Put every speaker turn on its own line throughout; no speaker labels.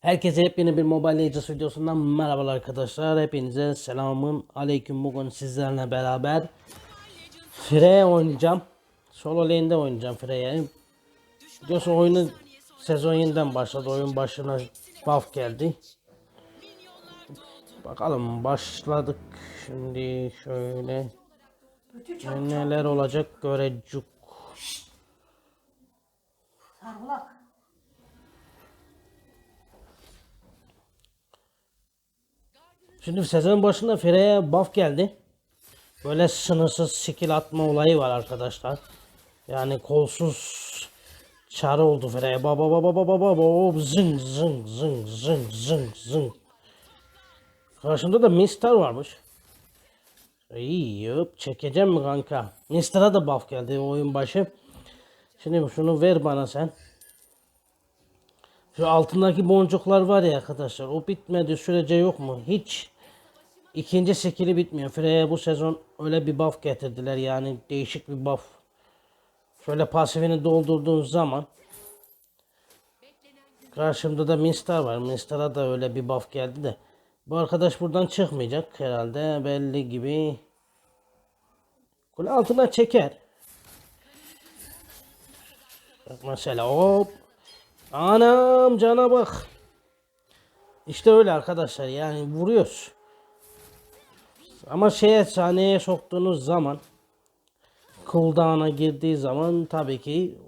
Herkese yepyeni bir Mobile Legends videosundan merhabalar arkadaşlar. Hepinize selamun aleyküm. Bugün sizlerle beraber Freya oynayacağım. Solo lane'de oynayacağım Freya'yı. Biliyorsun oyunu sezon yeniden başladı. Oyun başına buff geldi. Bakalım başladık. Şimdi şöyle neler olacak görecek.
Sarılak.
Şimdi sezon başında Freya buff geldi. Böyle sınırsız skill atma olayı var arkadaşlar. Yani kolsuz çare oldu Freya. Baba baba baba baba baba zing zing zing zing zing zing. Karşımda da Mister varmış. İyi yok çekeceğim mi kanka? Mister'a da buff geldi oyun başı. Şimdi şunu ver bana sen. Şu altındaki boncuklar var ya arkadaşlar o bitmedi sürece yok mu? Hiç ikinci skill'i bitmiyor. Freya bu sezon öyle bir buff getirdiler yani değişik bir buff. Şöyle pasifini doldurduğun zaman karşımda da Minstar var. Minstar'a da öyle bir buff geldi de bu arkadaş buradan çıkmayacak herhalde belli gibi. Kule altına çeker. Bak mesela hop Anam cana bak. İşte öyle arkadaşlar yani vuruyoruz. Ama şeye sahneye soktuğunuz zaman cooldown'a girdiği zaman tabii ki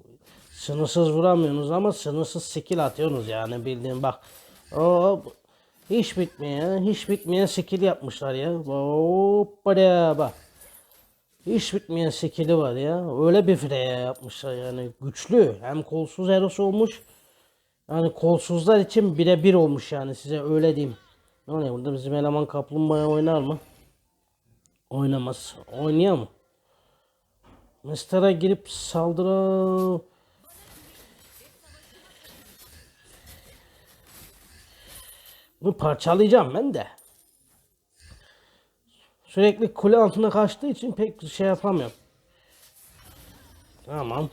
sınırsız vuramıyorsunuz ama sınırsız skill atıyorsunuz yani bildiğin bak. Hop hiç bitmeyen hiç bitmeyen skill yapmışlar ya. Hoppa bak. Hiç bitmeyen skill'i var ya. Öyle bir Freya yapmışlar yani. Güçlü. Hem kolsuz Eros olmuş. Yani kolsuzlar için birebir olmuş yani size öyle diyeyim. Ne oluyor burada bizim eleman kaplumbağa oynar mı? Oynamaz. Oynuyor mu? Mister'a girip saldıra... Bunu parçalayacağım ben de. Sürekli kule altına kaçtığı için pek şey yapamıyorum. Tamam.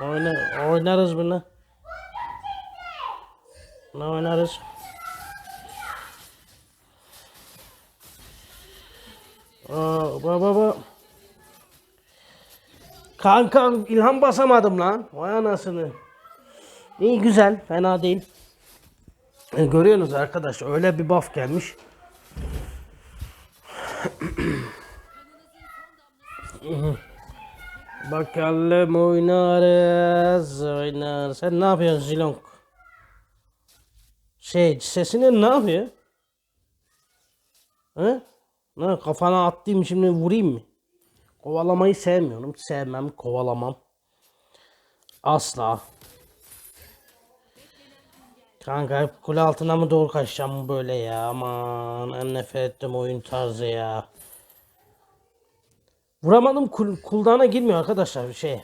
Oyna, oynarız bunu. Ne oynarız? Aa, baba baba. Kanka ilham basamadım lan. Vay anasını. İyi güzel. Fena değil. E, görüyorsunuz arkadaş öyle bir buff gelmiş. Bakalım oynarız, oynarız. Sen ne yapıyorsun Zilong? Şey, sesini ne yapıyor? He? Ne, kafana attım şimdi vurayım mı? Kovalamayı sevmiyorum. Sevmem, kovalamam. Asla. Kanka kule altına mı doğru kaçacağım böyle ya? Aman en nefret ettim oyun tarzı ya. Vuramadım kul cooldown'a girmiyor arkadaşlar bir şey.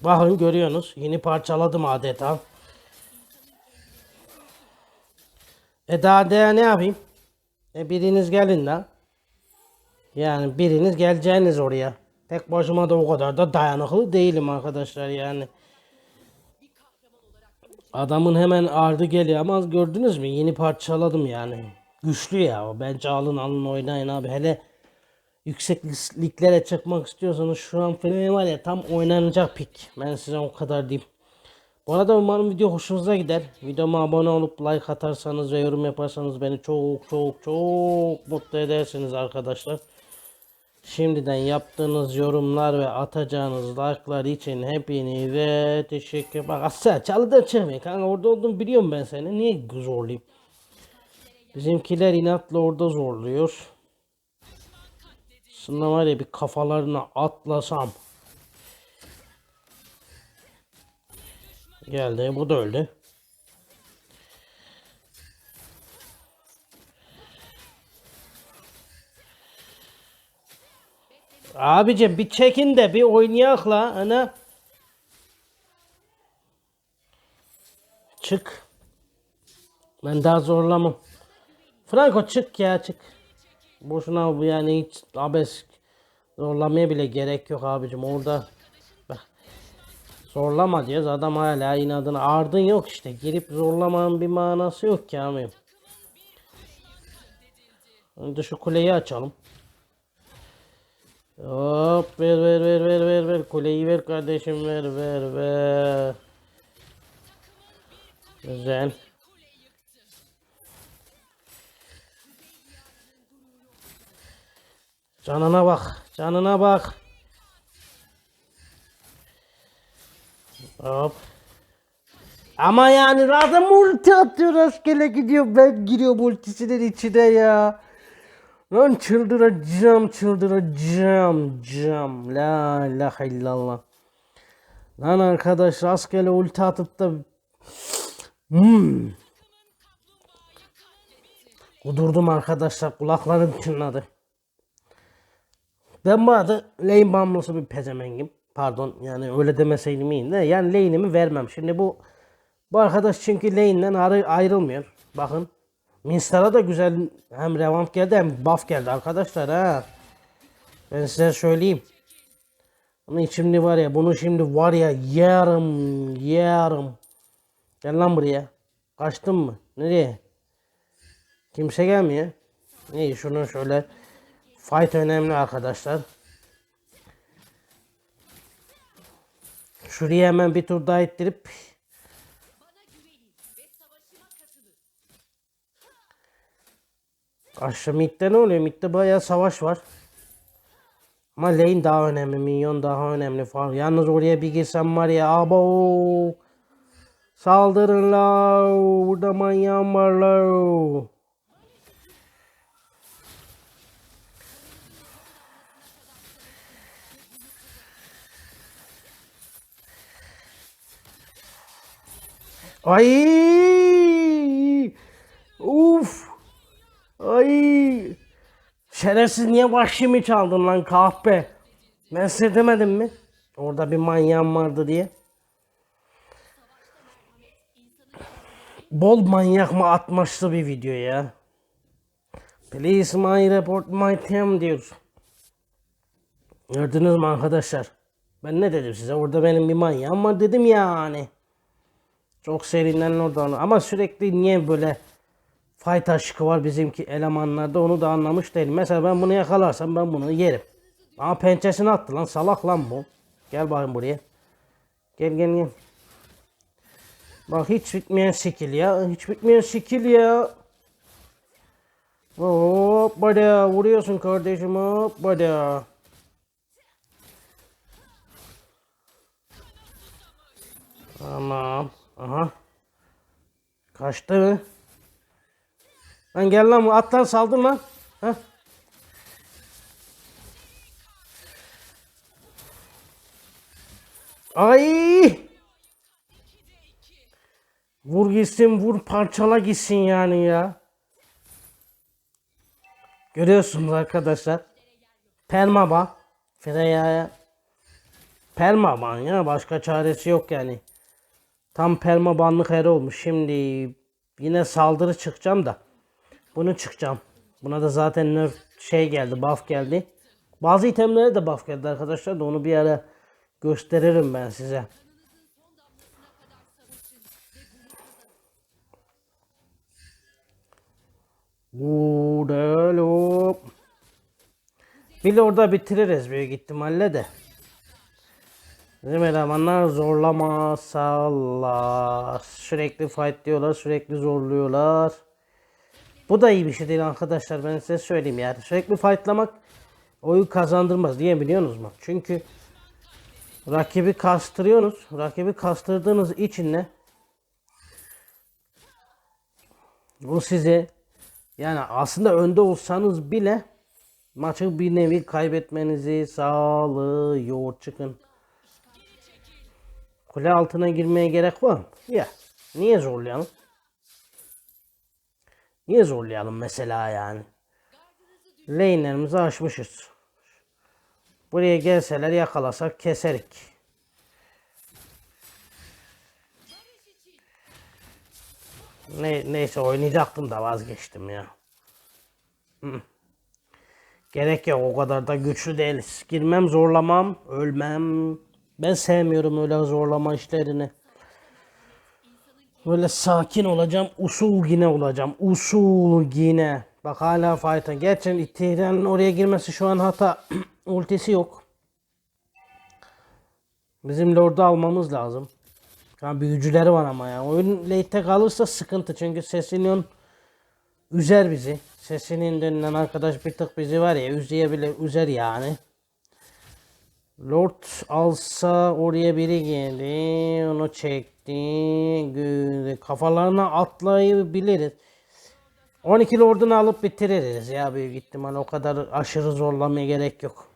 Bakın görüyorsunuz. Yeni parçaladım adeta. E daha de ne yapayım? E biriniz gelin lan. Yani biriniz geleceğiniz oraya. Tek başıma da o kadar da dayanıklı değilim arkadaşlar yani. Adamın hemen ardı geliyor ama gördünüz mü? Yeni parçaladım yani. Güçlü ya. Bence alın alın oynayın abi. Hele yüksek lis- liglere çıkmak istiyorsanız şu an falan var ya tam oynanacak pik. Ben size o kadar diyeyim. Bu arada umarım video hoşunuza gider. Videoma abone olup like atarsanız ve yorum yaparsanız beni çok çok çok mutlu edersiniz arkadaşlar. Şimdiden yaptığınız yorumlar ve atacağınız like'lar için hepinize teşekkür Bak asla çalıdan çıkmıyor kanka orada olduğunu biliyorum ben seni. Niye zorlayayım? Bizimkiler inatla orada zorluyor. Aslında var ya bir kafalarına atlasam. Geldi bu da öldü. Abicim bir çekin de bir oynayak la ana. Çık. Ben daha zorlamam. Franco çık ya çık. Boşuna bu yani hiç abes zorlamaya bile gerek yok abicim orada. Zorlama diyoruz adam hala inadına ardın yok işte girip zorlamanın bir manası yok ki abim. Önce şu kuleyi açalım. Hop ver ver ver ver ver ver kuleyi ver kardeşim ver ver ver. Güzel. Canına bak. Canına bak. Hop. Ama yani adam ulti atıyor rastgele gidiyor. Ben giriyorum ultisinin içine ya. Lan çıldıracağım çıldıracağım cam. La ilahe illallah. Lan arkadaş rastgele ulti atıp da hmm. Kudurdum arkadaşlar kulaklarım çınladı. Ben bu arada lane bağımlısı bir pezemengim. Pardon yani öyle demeseydim iyi de yani lane'imi vermem. Şimdi bu bu arkadaş çünkü lane'den ayrı, ayrılmıyor. Bakın. Minstar'a da güzel hem revamp geldi hem buff geldi arkadaşlar ha. Ben size söyleyeyim. Ama şimdi var ya bunu şimdi var ya yarım yarım. Gel lan buraya. Kaçtın mı? Nereye? Kimse gelmiyor. İyi şunu şöyle Fight önemli arkadaşlar. Şuraya hemen bir tur daha ettirip Aşağı midde ne oluyor? Midde bayağı savaş var. Ama lane daha önemli. Minyon daha önemli falan. Yalnız oraya bir girsem var ya. Abo. Saldırın la. Burada manyağım var la. Ay! Uf! Ay! Şerefsiz niye vahşimi çaldın lan kahpe? Ben size demedim mi? Orada bir manyağım vardı diye. Bol manyak mı atmaçlı bir video ya. Please my report my team diyor. Gördünüz mü arkadaşlar? Ben ne dedim size? Orada benim bir manyağım var dedim yani. Çok serinden oradan ama sürekli niye böyle fight aşkı var bizimki elemanlarda onu da anlamış değilim. Mesela ben bunu yakalarsam ben bunu yerim. Ama pençesini attı lan salak lan bu. Gel bakayım buraya. Gel gel gel. Bak hiç bitmeyen skill ya. Hiç bitmeyen skill ya. Hop bada vuruyorsun kardeşim hop bada. Tamam. Aha. Kaçtı mı? Lan gel lan at lan saldır lan. Heh. Ay! Vur gitsin, vur parçala gitsin yani ya. Görüyorsunuz arkadaşlar. Permaba. Freya'ya. Permaban ya başka çaresi yok yani. Tam permabanlık eri olmuş. Şimdi yine saldırı çıkacağım da. Bunu çıkacağım. Buna da zaten nerf şey geldi, buff geldi. Bazı itemlere de buff geldi arkadaşlar da onu bir ara gösteririm ben size. Uğurlu. Bir de orada bitiririz büyük ihtimalle de. Bizim elemanlar zorlama salla. Sürekli fight diyorlar, sürekli zorluyorlar. Bu da iyi bir şey değil arkadaşlar ben size söyleyeyim yani. Sürekli fightlamak oyu kazandırmaz diye biliyorsunuz mu? Çünkü rakibi kastırıyorsunuz. Rakibi kastırdığınız için ne? Bu size yani aslında önde olsanız bile maçı bir nevi kaybetmenizi sağlıyor. Çıkın. Kule altına girmeye gerek var mı? Ya. Niye zorlayalım? Niye zorlayalım mesela yani? Lane'lerimizi aşmışız. Buraya gelseler yakalasak keserik. Ne, neyse oynayacaktım da vazgeçtim ya. Gerek yok o kadar da güçlü değiliz. Girmem zorlamam ölmem. Ben sevmiyorum öyle zorlama işlerini. Böyle sakin olacağım. Usul yine olacağım. Usul yine. Bak hala fight'a. Gerçekten İttihal'in oraya girmesi şu an hata. Ultisi yok. Bizim Lord'u almamız lazım. Şu an büyücüleri var ama ya. Oyun late'te kalırsa sıkıntı. Çünkü Sesinion üzer bizi. Sesinin denilen arkadaş bir tık bizi var ya üzeyebilir, üzer yani. Lord alsa oraya biri geldi. Onu çekti. gö- Kafalarına atlayabiliriz. 12 Lord'unu alıp bitiririz ya büyük ihtimal. O kadar aşırı zorlamaya gerek yok.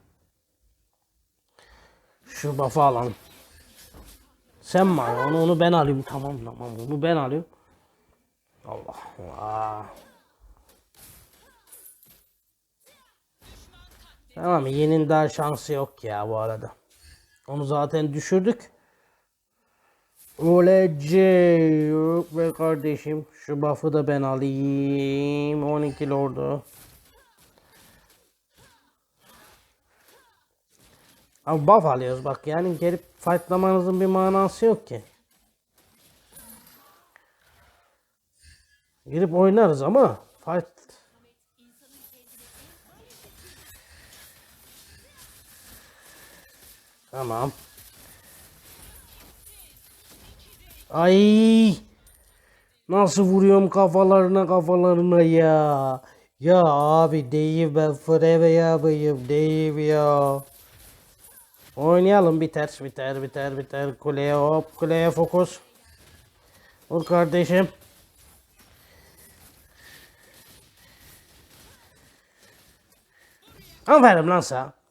Şu buff'ı alalım. Sen mi? Onu, onu ben alayım. Tamam tamam onu ben alayım. Allah Allah. Tamam yenin daha şansı yok ya bu arada. Onu zaten düşürdük. Olacak be kardeşim. Şu buff'ı da ben alayım. 12 lordu. Abi buff alıyoruz bak yani gelip fightlamanızın bir manası yok ki. Girip oynarız ama fight Tamam. Ay! Nasıl vuruyorum kafalarına kafalarına ya. Ya abi değil ben forever yapayım değil ya. Oynayalım biter biter biter biter kuleye hop kuleye fokus. Vur kardeşim. Aferin lan sana.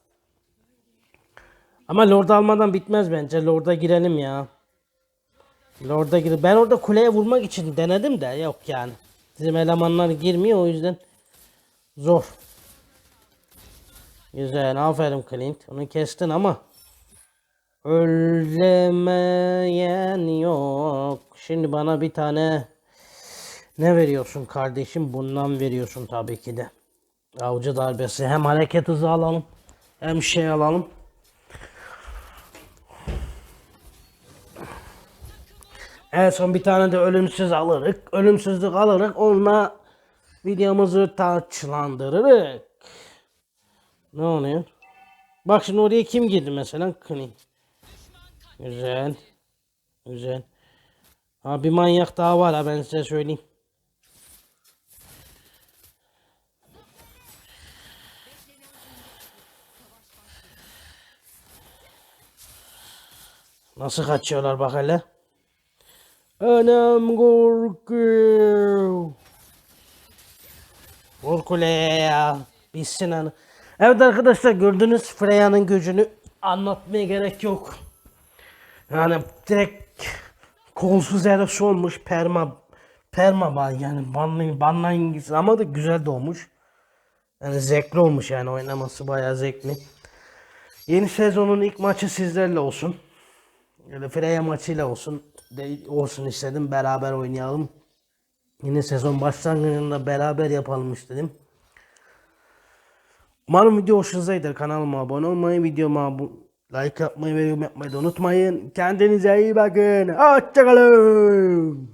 Ama Lord almadan bitmez bence. Lord'a girelim ya. Lord'a gir. Ben orada kuleye vurmak için denedim de yok yani. Bizim elemanlar girmiyor o yüzden zor. Güzel aferin Clint. Onu kestin ama ölemeyen yok. Şimdi bana bir tane ne veriyorsun kardeşim? Bundan veriyorsun tabii ki de. Avcı darbesi. Hem hareket hızı alalım. Hem şey alalım. En son bir tane de ölümsüz alırız. Ölümsüzlük alırız. Onunla videomuzu taçlandırırız. Ne oluyor? Bak şimdi oraya kim girdi mesela? Kni. Güzel. Güzel. Ha bir manyak daha var ha ben size söyleyeyim. Nasıl kaçıyorlar bak hele. Anam korkuyor. Vur kuleye ya. Bitsin anı. Evet arkadaşlar gördünüz Freya'nın gücünü anlatmaya gerek yok. Yani direkt kolsuz yarış olmuş perma perma ban yani banlayın banlayın gitsin ama da güzel doğmuş. Yani zevkli olmuş yani oynaması bayağı zevkli. Yeni sezonun ilk maçı sizlerle olsun. Böyle Freya maçıyla olsun. De, olsun istedim. Beraber oynayalım. Yine sezon başlangıcında beraber yapalım istedim. Umarım video hoşunuza gider. Kanalıma abone olmayı, videoma like yapmayı ve yorum yapmayı da unutmayın. Kendinize iyi bakın. Hoşçakalın.